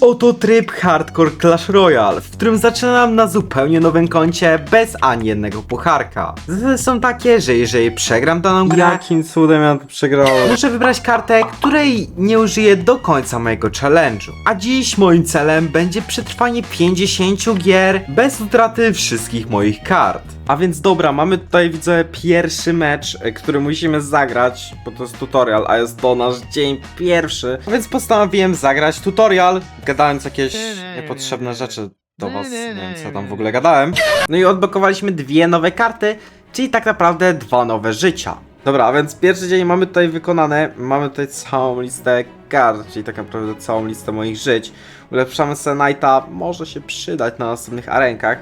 Oto tryb Hardcore Clash Royale, w którym zaczynam na zupełnie nowym koncie bez ani jednego pucharka. Zasady są takie, że jeżeli przegram daną grę, Jakim cudem ja to przegrałem? muszę wybrać kartę, której nie użyję do końca mojego challenge'u. A dziś moim celem będzie przetrwanie 50 gier bez utraty wszystkich moich kart. A więc dobra, mamy tutaj widzę pierwszy mecz, e, który musimy zagrać, bo to jest tutorial, a jest to nasz dzień pierwszy. A więc postanowiłem zagrać tutorial, gadając jakieś niepotrzebne rzeczy do was, nie wiem co tam w ogóle gadałem. No i odblokowaliśmy dwie nowe karty, czyli tak naprawdę dwa nowe życia. Dobra, a więc pierwszy dzień mamy tutaj wykonane, mamy tutaj całą listę kart, czyli tak naprawdę całą listę moich żyć. Ulepszamy Knighta, może się przydać na następnych arenkach,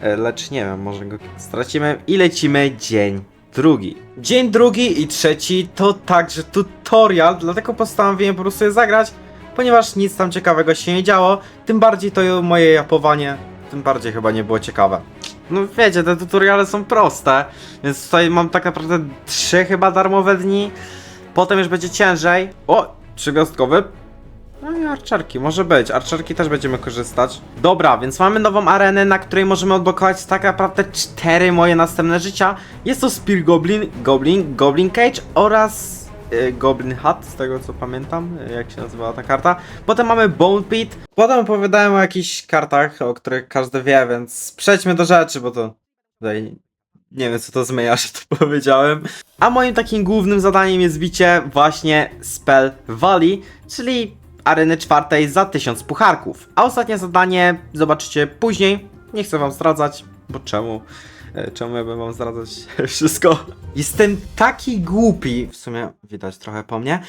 e, lecz nie wiem, może go stracimy I lecimy dzień drugi. Dzień drugi i trzeci to także tutorial, dlatego postanowiłem po prostu je zagrać, ponieważ nic tam ciekawego się nie działo, tym bardziej to moje japowanie, tym bardziej chyba nie było ciekawe. No wiecie, te tutoriale są proste, więc tutaj mam tak naprawdę trzy chyba darmowe dni. Potem już będzie ciężej. O, trzygwiazdkowy. No i arczerki, może być. Arczerki też będziemy korzystać. Dobra, więc mamy nową arenę, na której możemy odblokować tak naprawdę cztery moje następne życia. Jest to Spear Goblin, Goblin, Goblin Cage oraz Goblin Hut, z tego co pamiętam, y, jak się nazywała ta karta. Potem mamy Bone Pit, Potem opowiadałem o jakichś kartach, o których każdy wie, więc przejdźmy do rzeczy, bo to tutaj nie wiem co to zmienia, że to powiedziałem. a moim takim głównym zadaniem jest bicie właśnie Spell Valley, czyli areny czwartej za 1000 pucharków. A ostatnie zadanie zobaczycie później, nie chcę wam zdradzać, bo czemu? E, Czemu ja bym wam zdradzać wszystko? Jestem taki głupi, w sumie widać trochę po mnie,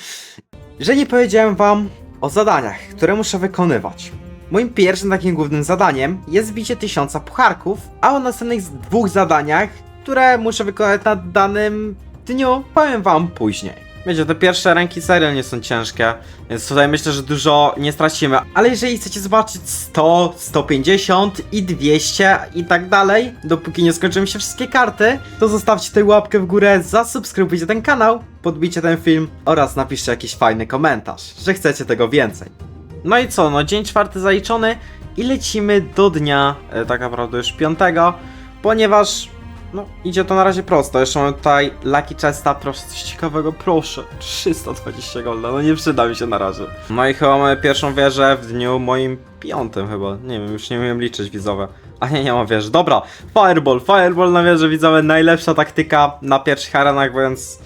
że nie powiedziałem wam o zadaniach, które muszę wykonywać. Moim pierwszym takim głównym zadaniem jest bicie tysiąca pucharków, a o następnych dwóch zadaniach, które muszę wykonać na danym dniu, powiem wam później. Wiecie, te pierwsze ręki serio nie są ciężkie, więc tutaj myślę, że dużo nie stracimy. Ale jeżeli chcecie zobaczyć 100, 150 i 200 i tak dalej, dopóki nie skończymy się wszystkie karty, to zostawcie tutaj łapkę w górę, zasubskrybujcie ten kanał, podbijcie ten film oraz napiszcie jakiś fajny komentarz, że chcecie tego więcej. No i co, no dzień czwarty zaliczony I lecimy do dnia, e, tak naprawdę już piątego, ponieważ no idzie to na razie prosto. Jeszcze mamy tutaj Lucky Chesta, proszę coś ciekawego, proszę. 320 golda, no nie przyda mi się na razie. No i chyba mamy pierwszą wieżę w dniu moim piątym chyba, nie wiem, już nie umiem liczyć widzowe. A nie, nie ma wieży, dobra, Fireball, Fireball na wieży widzowe, najlepsza taktyka na pierwszych arenach, więc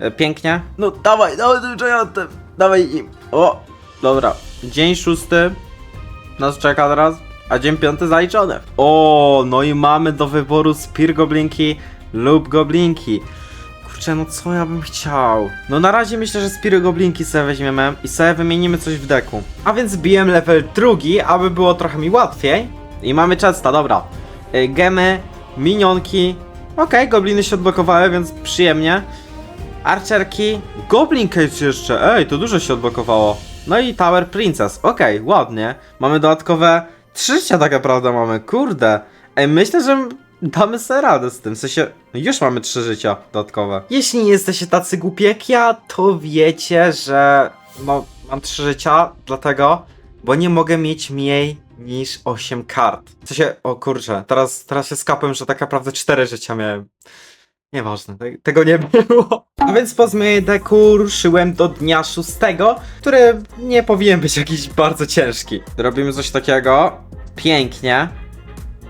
e, pięknie. No dawaj, dawaj tym giantem, dawaj im. O, dobra, dzień szósty nas czeka teraz, a dzień piąty zaliczony. O, no i mamy do wyboru Spear Goblinki lub Goblinki. Kurczę, no co ja bym chciał? No na razie myślę, że Spiry Goblinki sobie weźmiemy i sobie wymienimy coś w deku. A więc biłem level drugi, aby było trochę mi łatwiej. I mamy Chesta, dobra. Y, Gemy, minionki. Okej, gobliny się odblokowały, więc przyjemnie. Archerki, Goblin Cage jeszcze, ej, to dużo się odblokowało. No i Tower Princess, okej, ładnie. Mamy dodatkowe trzy życia tak naprawdę mamy, kurde. Ej, myślę, że damy sobie radę z tym, w sensie, no już mamy trzy życia dodatkowe. Jeśli nie jesteście tacy głupi jak ja, to wiecie, że no, mam trzy życia, dlatego, bo nie mogę mieć mniej niż 8 kart. W sensie, o kurczę, teraz, teraz się skapłem, że tak naprawdę 4 życia miałem. Nieważne, te, tego nie było. A więc po zmianie deku ruszyłem do dnia szóstego, który nie powinien być jakiś bardzo ciężki. Robimy coś takiego, pięknie.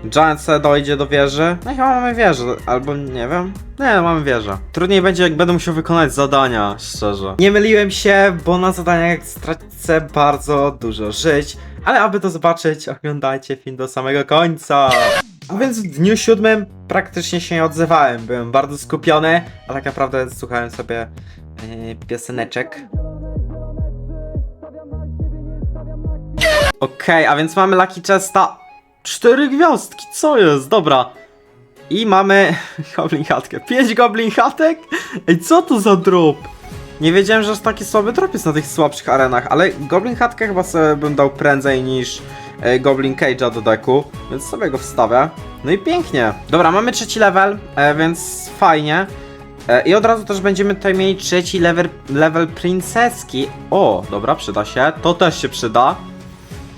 Giant sobie dojdzie do wieży. No i chyba mamy wieżę, albo nie wiem. Nie, mamy wieżę. Trudniej będzie, jak będę musiał wykonać zadania, szczerze. Nie myliłem się, bo na zadaniach stracę bardzo dużo żyć, ale aby to zobaczyć, oglądajcie film do samego końca. A więc w dniu siódmym praktycznie się nie odzywałem, byłem bardzo skupiony, a tak naprawdę słuchałem sobie yy, pioseneczek. Okej, a więc mamy Lucky Chesta. Cztery gwiazdki, co jest? Dobra. I mamy Goblin Chatkę. Pięć Goblin Chatek? Ej, co to za drop? Nie wiedziałem, że aż taki słaby drop jest na tych słabszych arenach, ale Goblin Chatkę chyba sobie bym dał prędzej niż e, Goblin Cage'a do deku, więc sobie go wstawię. No i pięknie. Dobra, mamy trzeci level, e, więc fajnie. E, I od razu też będziemy tutaj mieli trzeci level, level princeski. O, dobra, przyda się. To też się przyda.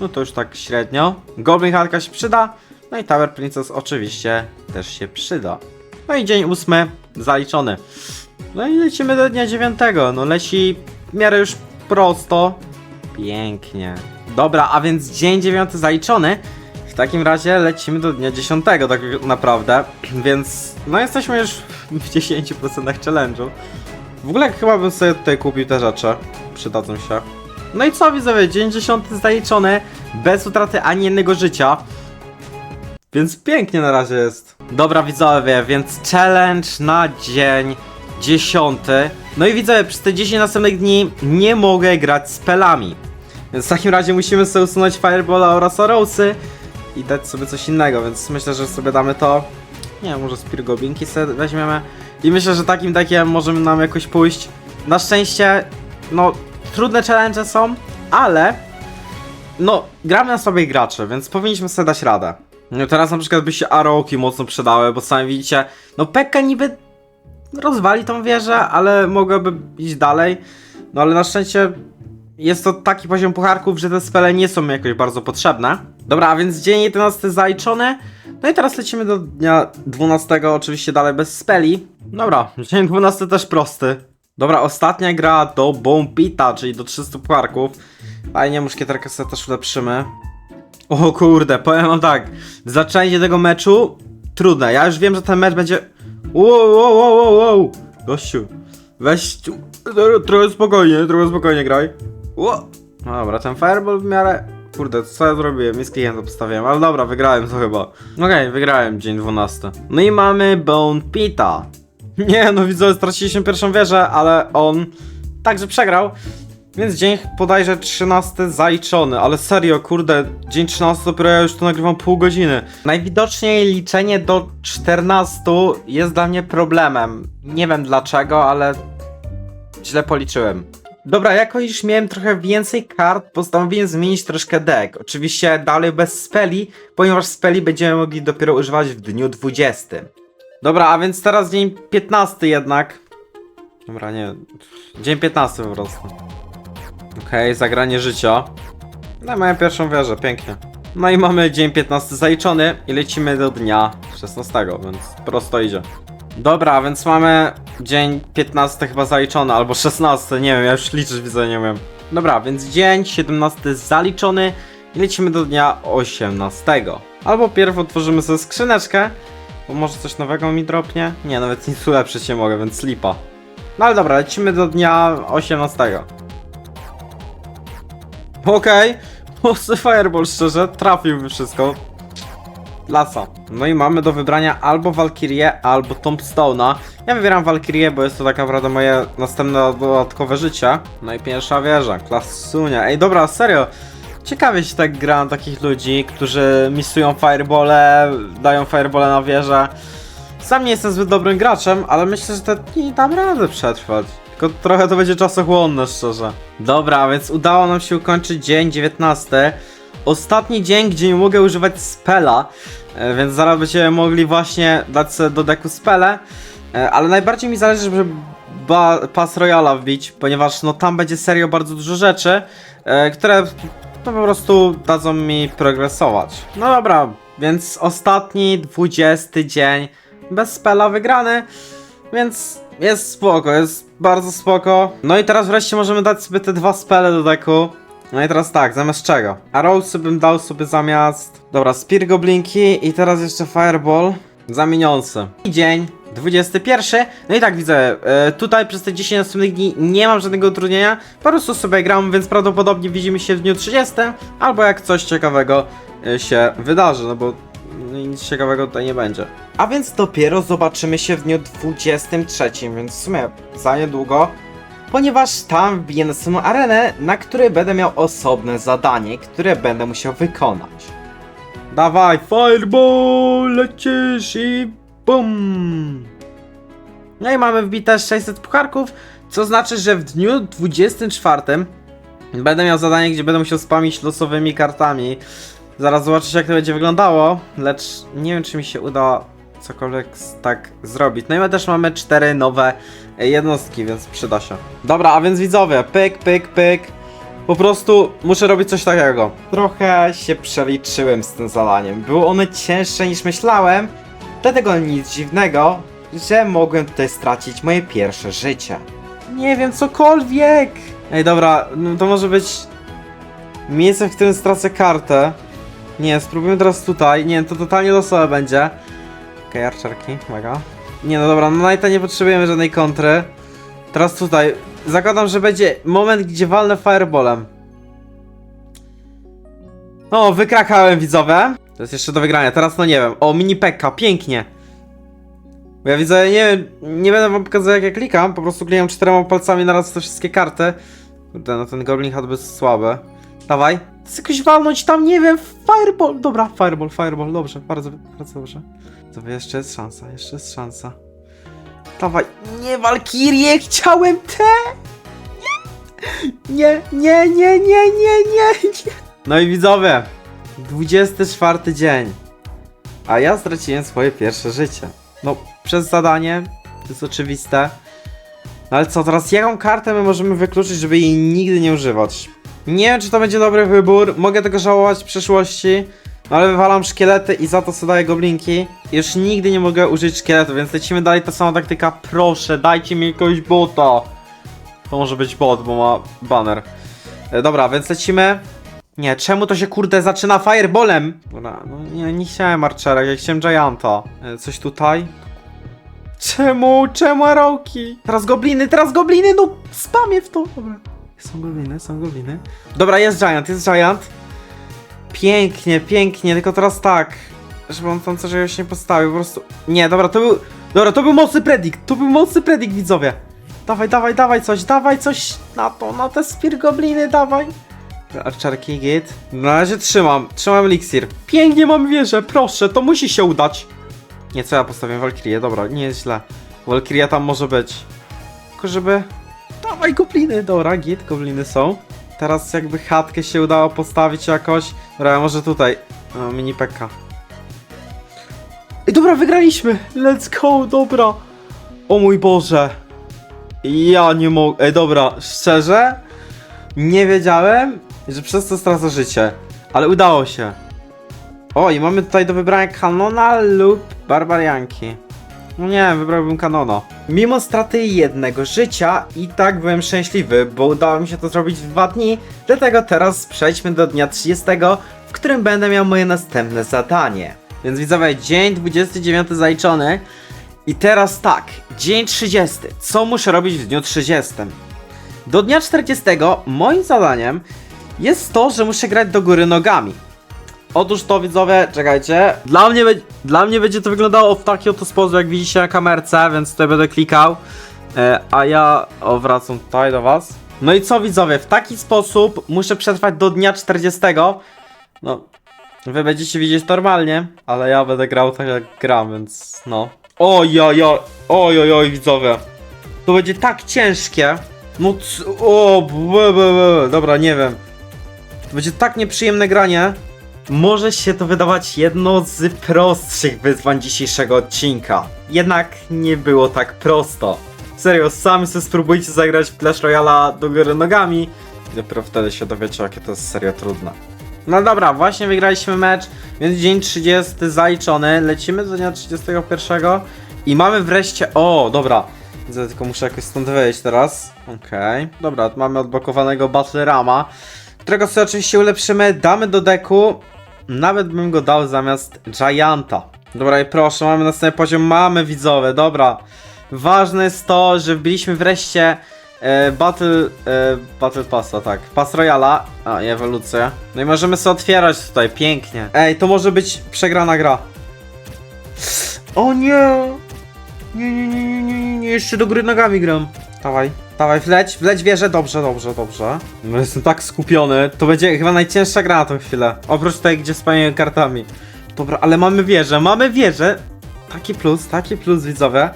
no to już tak średnio. Goblin Chatka się przyda, no i Tower Princess oczywiście też się przyda. No i dzień ósmy zaliczony. No i lecimy do dnia dziewiątego. No leci w miarę już prosto. Pięknie. Dobra, a więc dzień dziewiąty zaliczony. W takim razie lecimy do dnia dziesiątego, tak naprawdę. Więc no jesteśmy już w 10% challenge'u. W ogóle chyba bym sobie tutaj kupił te rzeczy. Przydadzą się. No i co widzowie, dzień dziesiąty zaliczony. Bez utraty ani jednego życia. Więc pięknie na razie jest. Dobra widzowie, więc challenge na dzień dziesiąty. No i widzowie, przez te 10 następnych dni nie mogę grać z pelami. Więc w takim razie musimy sobie usunąć Firebola oraz Orosy i dać sobie coś innego, więc myślę, że sobie damy to. Nie wiem, może Spear sobie weźmiemy. I myślę, że takim takiem możemy nam jakoś pójść. Na szczęście, no, trudne challenge są, ale no, gramy na słabych graczy, więc powinniśmy sobie dać radę. No teraz na przykład by się Aroki mocno przydały, bo sami widzicie, no Pekka niby rozwali tą wieżę, ale mogłaby iść dalej. No ale na szczęście jest to taki poziom pucharków, że te spele nie są mi jakoś bardzo potrzebne. Dobra, a więc dzień 11 zaliczony. No i teraz lecimy do dnia 12, oczywiście dalej bez speli. Dobra, dzień 12 też prosty. Dobra, ostatnia gra do Bombita, czyli do 300 pucharków. Fajnie, muszkieterkę sobie też ulepszymy. O kurde, powiem wam tak, zaczęcie tego meczu trudne. Ja już wiem, że ten mecz będzie... Wow, wow, wow, wow, wow. Gościu, weź trochę spokojnie, trochę spokojnie graj. No dobra, ten fireball w miarę... Kurde, co ja zrobiłem? Jest klienta postawiłem, ale dobra, wygrałem to chyba. Okej, wygrałem dzień 12. No i mamy Bone Pita. Nie, no widzowie, straciliśmy pierwszą wieżę, ale on także przegrał. Więc dzień bodajże 13 zaliczony, ale serio, kurde, dzień 13 dopiero ja już tu nagrywam pół godziny. Najwidoczniej liczenie do 14 jest dla mnie problemem. Nie wiem dlaczego, ale źle policzyłem. Dobra, jako iż miałem trochę więcej kart, postanowiłem zmienić troszkę deck. Oczywiście dalej bez speli, ponieważ speli będziemy mogli dopiero używać w dniu 20. Dobra, a więc teraz dzień 15 jednak. Dobra, nie. Dzień 15 po prostu. Okej, zagranie życia. No i mają pierwszą wieżę, pięknie. No i mamy dzień 15 zaliczony i lecimy do dnia 16, więc prosto idzie. Dobra, więc mamy dzień 15 chyba zaliczony, albo 16, nie wiem, ja już liczyć widzę, nie wiem. Dobra, więc dzień 17 zaliczony i lecimy do dnia 18. Albo pierw otworzymy sobie skrzyneczkę, bo może coś nowego mi dropnie? Nie, nawet nic ulepszyć nie mogę, więc slipa. No ale dobra, lecimy do dnia 18. Okej, mocny fireball szczerze, trafiłby wszystko. Lasa. No i mamy do wybrania albo Valkyrię, albo Tombstone'a. Ja wybieram Valkyrię, bo jest to tak naprawdę moje następne dodatkowe życie. No i pierwsza wieża, klasunia. Ej, dobra, serio. Ciekawie się tak gra takich ludzi, którzy misują firebole, dają firebole na wieżę. Sam nie jestem zbyt dobrym graczem, ale myślę, że to nie dam rady przetrwać. Tylko trochę to będzie czasochłonne, szczerze. Dobra, więc udało nam się ukończyć dzień 19. Ostatni dzień, gdzie nie mogę używać spela, e, więc zaraz będziemy mogli właśnie dać sobie do deku spele. E, Ale najbardziej mi zależy, żeby Pass Royala wbić, ponieważ no tam będzie serio bardzo dużo rzeczy, e, które no, po prostu dadzą mi progresować. No dobra, więc ostatni, 20 dzień bez spela wygrany, więc jest spoko, jest bardzo spoko. No i teraz wreszcie możemy dać sobie te dwa spele do deku. No i teraz tak, zamiast czego? Arrowsy bym dał sobie zamiast... Dobra, Spear Goblinki i teraz jeszcze Fireball. Zamieniący. I dzień 21. No i tak widzę, e, tutaj przez te 10 następnych dni nie mam żadnego utrudnienia. Po prostu sobie gram, więc prawdopodobnie widzimy się w dniu 30. Albo jak coś ciekawego e, się wydarzy, no bo nic ciekawego tutaj nie będzie. A więc dopiero zobaczymy się w dniu 23, więc w sumie za niedługo ponieważ tam wbiję na samą arenę, na której będę miał osobne zadanie, które będę musiał wykonać. Dawaj, fireball, lecisz i bum! No i mamy wbite 600 pucharków, co znaczy, że w dniu 24 będę miał zadanie, gdzie będę musiał spamić losowymi kartami. Zaraz zobaczycie jak to będzie wyglądało, lecz nie wiem czy mi się uda cokolwiek tak zrobić. No i my też mamy cztery nowe e, jednostki, więc przyda się. Dobra, a więc widzowie, pyk, pyk, pyk. Po prostu muszę robić coś takiego. Trochę się przeliczyłem z tym zadaniem. Było ono cięższe niż myślałem, dlatego nic dziwnego, że mogłem tutaj stracić moje pierwsze życie. Nie wiem, cokolwiek! Ej, dobra, no to może być miejsce, w którym stracę kartę. Nie, spróbujmy teraz tutaj. Nie, to totalnie losowe będzie. Okej, archerki, mega. Nie, no dobra, no Knighta nie potrzebujemy żadnej kontry. Teraz tutaj. Zakładam, że będzie moment, gdzie walnę fireballem. O, wykrakałem widzowie. To jest jeszcze do wygrania. Teraz no nie wiem. O, mini pekka, pięknie. Bo ja widzę, nie wiem, nie będę wam pokazał jak ja klikam, po prostu klikam czterema palcami naraz te wszystkie karty. Kurde, no ten Goblin Hat jest słaby. Dawaj. Jakoś walnąć tam, nie wiem, fireball. Dobra, fireball, fireball, dobrze, bardzo, bardzo dobrze. To jeszcze jest szansa, jeszcze jest szansa. Dawaj, nie Walkirię, chciałem te! Nie, nie, nie, nie, nie, nie, nie. No i widzowie, 24 dzień. A ja straciłem swoje pierwsze życie. No, przez zadanie, to jest oczywiste. No ale co, teraz jaką kartę my możemy wykluczyć, żeby jej nigdy nie używać? Nie wiem, czy to będzie dobry wybór, mogę tego żałować w przyszłości, no ale wywalam szkielety i za to sobie daję goblinki. Już nigdy nie mogę użyć szkieletu, więc lecimy dalej ta sama taktyka. Proszę, dajcie mi jakiegoś bota. To może być bot, bo ma banner. E, dobra, więc lecimy. Nie, czemu to się kurde zaczyna fireballem? Dobra, no nie, nie chciałem Archera, ja chciałem Gianta. E, coś tutaj? Czemu? Czemu Arauki? Teraz gobliny, teraz gobliny, no spamię w to. Dobra. Są gobliny, są gobliny. Dobra, jest Giant, jest Giant. Pięknie, pięknie, tylko teraz tak. Żeby on tam coś się nie postawił, po prostu... Nie, dobra, to był... Dobra, to był mocny predict, to był mocny predict, widzowie. Dawaj, dawaj, dawaj coś, dawaj coś na to, na te Spear Gobliny, dawaj. Arczarki, git. Na razie trzymam, trzymam eliksir. Pięknie mam wieżę, proszę, to musi się udać. Nie, co ja postawię? Walkirię, dobra, nie jest źle. Walkiria tam może być. Tylko żeby... Dawaj gobliny, dobra, git, gobliny są. Teraz jakby chatkę się udało postawić jakoś. Dobra, może tutaj. O, mini pekka. Ej, dobra, wygraliśmy! Let's go, dobra! O mój Boże! Ja nie mogę. Ej, dobra, szczerze? Nie wiedziałem, że przez to stracę życie. Ale udało się. O, i mamy tutaj do wybrania kanona lub barbarianki. No nie wybrałbym kanona. Mimo straty jednego życia i tak byłem szczęśliwy, bo udało mi się to zrobić w dwa dni, dlatego teraz przejdźmy do dnia 30, w którym będę miał moje następne zadanie. Więc widzowie, dzień 29 zaliczony. I teraz tak, dzień 30. Co muszę robić w dniu 30? Do dnia 40 moim zadaniem jest to, że muszę grać do góry nogami. Otóż to widzowie, czekajcie. Dla mnie, dla mnie będzie to wyglądało w taki oto sposób, jak widzicie na kamerce, więc tutaj będę klikał. E, a ja o, wracam tutaj do was. No i co widzowie, w taki sposób muszę przetrwać do dnia 40. No, Wy będziecie widzieć normalnie, ale ja będę grał tak jak gram, więc no. Oj, oj, oj, oj, oj, oj, widzowie. To będzie tak ciężkie. No, c- o, błe, błe, błe. dobra, nie wiem. To będzie tak nieprzyjemne granie. Może się to wydawać jedno z prostszych wyzwań dzisiejszego odcinka. Jednak nie było tak prosto. Serio, sami sobie spróbujcie zagrać Clash Royale do góry nogami. Dopiero wtedy się dowiecie, jakie to jest serio trudne. No dobra, właśnie wygraliśmy mecz, więc dzień 30 zaliczony. Lecimy do dnia 31 i mamy wreszcie. O, dobra. Widzę, tylko muszę jakoś stąd wyjść teraz. Okej. Dobra, mamy odblokowanego Battle Rama, którego sobie oczywiście ulepszymy. Damy do deku. Nawet bym go dał zamiast Gianta. Dobra, i proszę, mamy następny poziom. Mamy widzowie, dobra. Ważne jest to, że wbiliśmy wreszcie e, Battle, e, Battle Passa, tak. Pass Royala, a i ewolucję. No i możemy sobie otwierać tutaj, pięknie. Ej, to może być przegrana gra. O nie! Nie, nie, nie, nie, nie, nie, jeszcze do góry nogami gram. Dawaj, dawaj, wleć, wleć wieżę, dobrze, dobrze, dobrze. No jestem tak skupiony, to będzie chyba najcięższa gra na tą chwilę. Oprócz tej, gdzie spamię kartami. Dobra, ale mamy wieżę, mamy wieżę. Taki plus, taki plus, widzowie.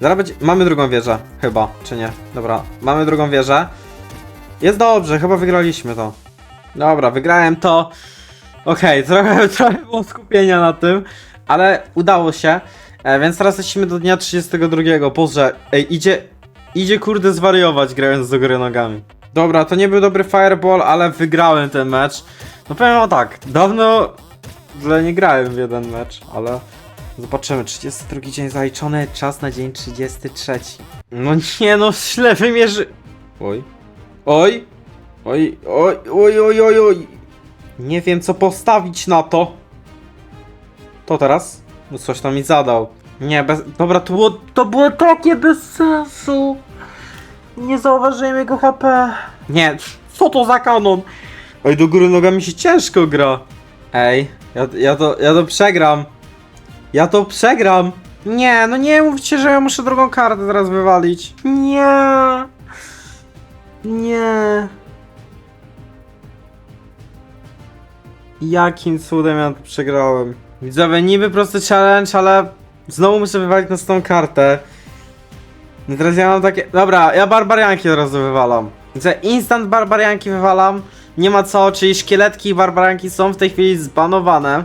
Zaraz będzie, mamy drugą wieżę, chyba, czy nie? Dobra, mamy drugą wieżę. Jest dobrze, chyba wygraliśmy to. Dobra, wygrałem to. Okej, trochę, trochę było skupienia na tym, ale udało się. E, więc teraz lecimy do dnia 32. Boże, ej, idzie, idzie kurde zwariować grając do góry nogami. Dobra, to nie był dobry fireball, ale wygrałem ten mecz. No powiem wam tak, dawno nie grałem w jeden mecz, ale zobaczymy. 32 dzień zaliczony, czas na dzień 33. No nie no, źle wymierzy... Oj. Oj. Oj, oj, oj, oj, oj, oj. Nie wiem co postawić na to. To teraz? No coś tam mi zadał. Nie, bez... Dobra, to było, to było takie bez sensu. Nie zauważyłem jego HP. Nie, co to za kanon? Oj, do góry nogami się ciężko gra. Ej, ja, ja, to, ja to przegram. Ja to przegram. Nie, no nie mówcie, że ja muszę drugą kartę teraz wywalić. Nie. Nie. Jakim cudem ja to przegrałem? Widzowie, niby prosty challenge, ale znowu muszę wywalić na tą kartę. No teraz ja mam takie... Dobra, ja barbarianki od razu wywalam. Widzę, instant barbarianki wywalam. Nie ma co, czyli szkieletki i barbarianki są w tej chwili zbanowane.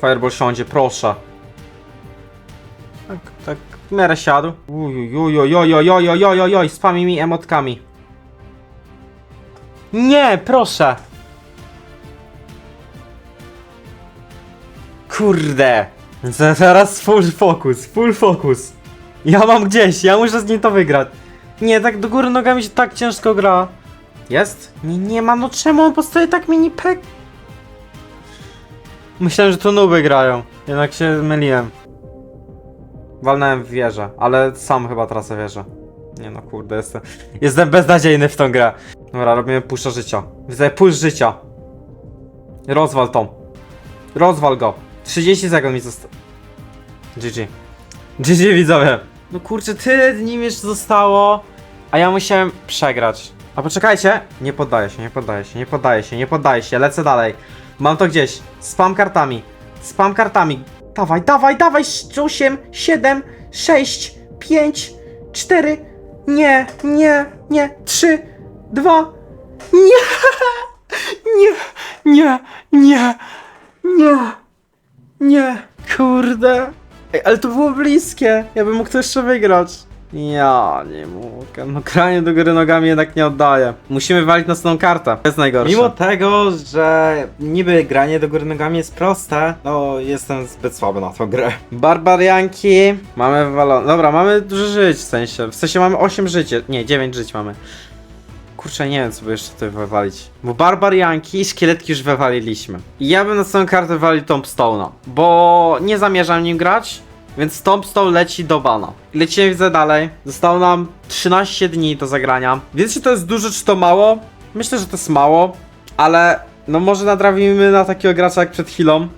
Fireball siądzie, proszę. Tak, tak, w miarę siadł. Ujojojojojojojojojojoj, spami mi emotkami. Nie, proszę. Kurde. Zaraz full focus, full focus. Ja mam gdzieś, ja muszę z nim to wygrać. Nie, tak do góry nogami się tak ciężko gra. Jest? Nie, nie ma, no czemu on postaje tak mini pek? Myślałem, że to nuby grają. Jednak się myliłem. Walnąłem w wieżę, ale sam chyba tracę wieżę. Nie no kurde, jestem, jestem beznadziejny w tą grę. Dobra, robimy puszcza życia. Widzę, push życia. Rozwal tą. Rozwal go. 30 sekund mi zostało. GG. GG widzowie. No kurczę, tyle dni mi jeszcze zostało, a ja musiałem przegrać. A poczekajcie. Nie poddaję się, nie poddaję się, nie poddaję się, nie poddaję się, lecę dalej. Mam to gdzieś. Spam kartami. Spam kartami. Dawaj, dawaj, dawaj. 8, 7, 6, 5, 4. Nie, nie, nie. 3, 2. Nie! Nie, nie, nie, nie. Nie, kurde. Ej, ale to było bliskie. Ja bym mógł to jeszcze wygrać. Ja nie mogę. No granie do góry nogami jednak nie oddaje. Musimy walić na tą kartę. To jest najgorsze. Mimo tego, że niby granie do góry nogami jest proste, no jestem zbyt słaby na tą grę. Barbarianki. Mamy wywalone. Dobra, mamy dużo żyć w sensie. W sensie mamy 8 żyć. Nie, 9 żyć mamy. Kurczę, nie wiem co by jeszcze tutaj wywalić. Bo barbarianki i szkieletki już wywaliliśmy. I ja bym na tą kartę walił Tombstone'a. Bo nie zamierzam nim grać. Więc Tombstone leci do bana. Lecimy widzę dalej. Zostało nam 13 dni do zagrania. Wiecie, czy to jest dużo, czy to mało? Myślę, że to jest mało. Ale no może nadrawimy na takiego gracza jak przed chwilą.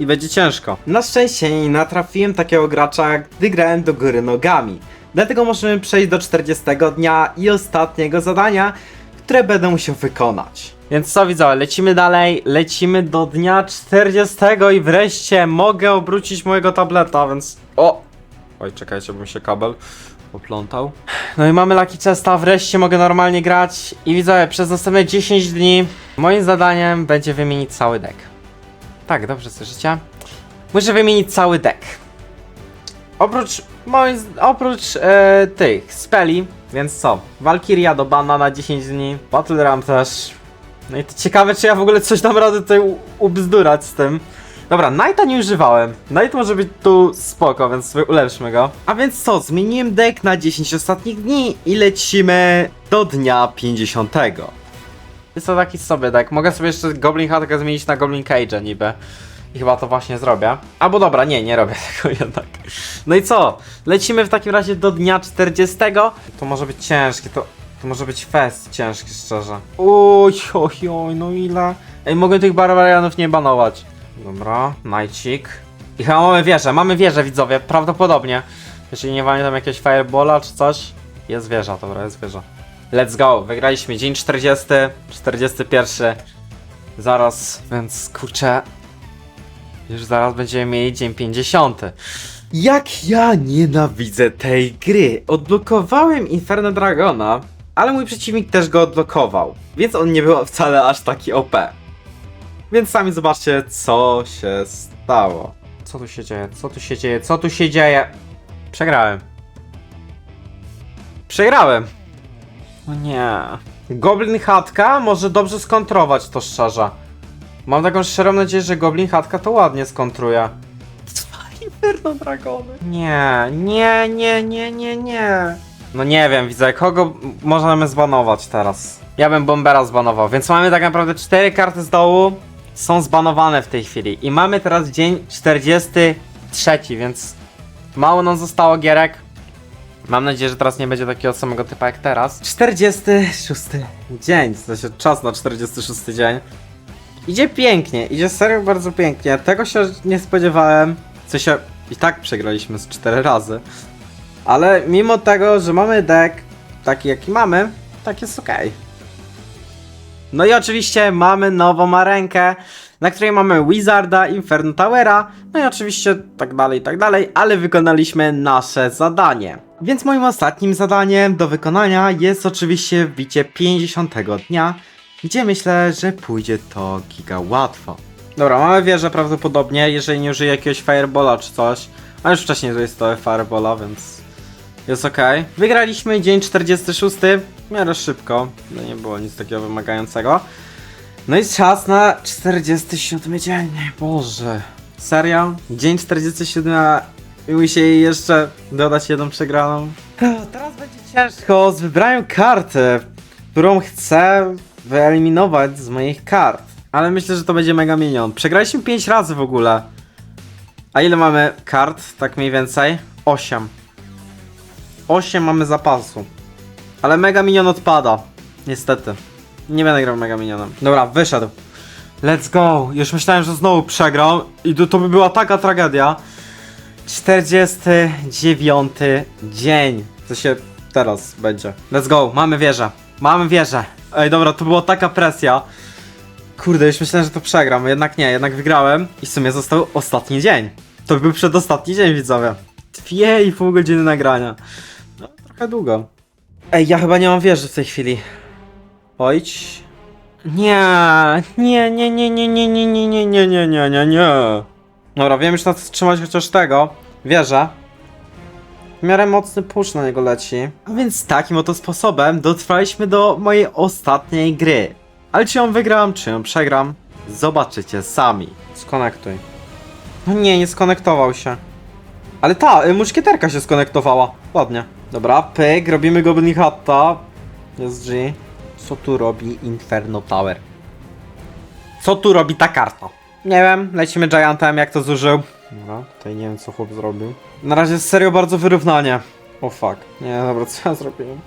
I będzie ciężko. Na szczęście nie natrafiłem takiego gracza, gdy grałem do góry nogami. Dlatego możemy przejść do 40 dnia i ostatniego zadania, które będę musiał wykonać. Więc co widzowie, lecimy dalej, lecimy do dnia 40 i wreszcie mogę obrócić mojego tableta, więc... O! Oj, czekajcie, bym się kabel poplątał. No i mamy Lucky Chesta, wreszcie mogę normalnie grać i widzowie, przez następne 10 dni moim zadaniem będzie wymienić cały deck. Tak, dobrze słyszycie? Muszę wymienić cały deck. Oprócz moim, oprócz e, tych speli, więc co? Valkyria do bana na 10 dni, Battle Ram też. No i to ciekawe, czy ja w ogóle coś dam radę tutaj ubzdurać z tym. Dobra, Knighta nie używałem. Knight może być tu spoko, więc sobie ulepszmy go. A więc co, zmieniłem deck na 10 ostatnich dni i lecimy do dnia 50. Jest to taki sobie deck. Mogę sobie jeszcze Goblin Hatkę zmienić na Goblin Cage'a niby. I chyba to właśnie zrobię. Albo dobra, nie, nie robię tego jednak. No i co? Lecimy w takim razie do dnia 40. To może być ciężkie, to, to może być fest ciężki, szczerze. Oj, oj, oj, no ile? Ej, mogę tych barbarianów nie banować. Dobra, Nightchick. I chyba mamy wieżę, mamy wieżę widzowie, prawdopodobnie. Jeśli nie mamy tam jakiegoś firebola czy coś. Jest wieża, dobra, jest wieża. Let's go, wygraliśmy dzień 40, 41. Zaraz, więc kurczę. Już zaraz będziemy mieli dzień 50. Jak ja nienawidzę tej gry. Odblokowałem Inferno Dragona, ale mój przeciwnik też go odblokował, więc on nie był wcale aż taki OP. Więc sami zobaczcie, co się stało. Co tu się dzieje? Co tu się dzieje? Co tu się dzieje? Przegrałem. Przegrałem. O nie. Goblin Chatka może dobrze skontrować to szczerze. Mam taką szczerą nadzieję, że Goblin Chatka to ładnie skontruje. Inferno Dragony. Nie, nie, nie, nie, nie, nie. No nie wiem, widzę, kogo możemy zbanować teraz? Ja bym Bombera zbanował, więc mamy tak naprawdę cztery karty z dołu. Są zbanowane w tej chwili. I mamy teraz dzień 43, więc mało nam zostało gierek. Mam nadzieję, że teraz nie będzie takiego samego typa jak teraz. 46 dzień, w sensie czas na 46 dzień. Idzie pięknie, idzie serio bardzo pięknie. Tego się nie spodziewałem. W sensie i tak przegraliśmy z 4 razy. Ale mimo tego, że mamy deck taki jaki mamy, tak jest ok. No i oczywiście mamy nową arenkę, na której mamy Wizarda, Inferno Towera, no i oczywiście tak dalej, tak dalej, ale wykonaliśmy nasze zadanie. Więc moim ostatnim zadaniem do wykonania jest oczywiście wbicie 50 dnia, gdzie myślę, że pójdzie to giga łatwo. Dobra, mamy wieżę prawdopodobnie, jeżeli nie użyję jakiegoś Firebola czy coś, a już wcześniej to jest to Firebola, więc jest ok. Wygraliśmy dzień 46, w miarę szybko, no nie było nic takiego wymagającego. No i czas na 47 dzień, Boże. Serio? Dzień 47 i musi jeszcze dodać jedną przegraną? Teraz będzie ciężko z wybraniem karty, którą chcę wyeliminować z moich kart. Ale myślę, że to będzie mega minion. Przegraliśmy 5 razy w ogóle. A ile mamy kart, tak mniej więcej? 8. 8 mamy zapasu. Ale mega minion odpada. Niestety. Nie będę grał mega minionem. Dobra, wyszedł. Let's go. Już myślałem, że znowu przegram. I to, to by była taka tragedia. 49 dzień. Co się teraz będzie. Let's go. Mamy wieżę. Mamy wieżę. Ej, dobra, to była taka presja. Kurde, już myślałem, że to przegram. Jednak nie, jednak wygrałem. I w sumie został ostatni dzień. To by był przedostatni dzień, widzowie. Dwie i pół godziny nagrania. No, trochę długo. Ej, ja chyba nie mam wieży w tej chwili. Ojdź. Nie, nie, nie, nie, nie, nie, nie, nie, nie, nie, nie, nie, nie, nie. Dobra, wiem już na co trzymać chociaż tego. Wierzę. W miarę mocny push na niego leci. A więc takim oto sposobem dotrwaliśmy do mojej ostatniej gry. Ale czy ją wygram, czy ją przegram, zobaczycie sami. Skonektuj. No nie, nie skonektował się. Ale ta, y, muszkieterka się skonektowała. Ładnie. Dobra, pyk, robimy Goblin Hatta. Jest G. Co tu robi Inferno Tower? Co tu robi ta karta? Nie wiem, lecimy Giantem, jak to zużył. Dobra, tutaj nie wiem co chłop zrobił. Na razie serio bardzo wyrównanie. O fuck. Nie, dobra, co ja zrobiłem?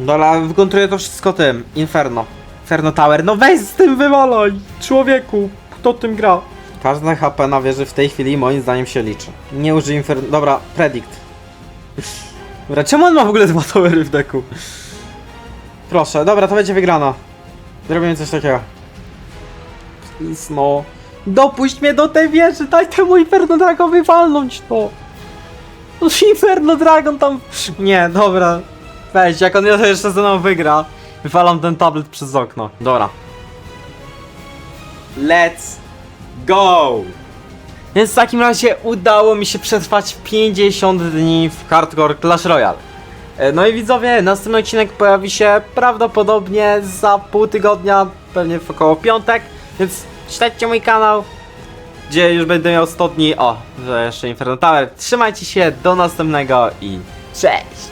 Dobra, wykontruję to wszystko tym. Inferno. Inferno Tower. No weź z tym wywalaj! Człowieku, kto tym gra? Każde HP na wieży w tej chwili moim zdaniem się liczy. Nie użyj Inferno... Dobra, predict. Dobra, czemu on ma w ogóle dwa towery w deku? Proszę, dobra, to będzie wygrana. Zrobimy coś takiego. No. Dopuść mnie do tej wieży, daj temu Inferno Dragowi walnąć to. No Inferno Dragon tam... Nie, dobra. Weź, jak on jeszcze ze mną wygra, wywalam ten tablet przez okno. Dobra. Let's go! Więc w takim razie udało mi się przetrwać 50 dni w Hardcore Clash Royale. E, No i widzowie, następny odcinek pojawi się prawdopodobnie za pół tygodnia, pewnie w około piątek, więc śledźcie mój kanał, gdzie już będę miał 100 dni. O, jeszcze Inferno Tower. Trzymajcie się, do następnego i cześć!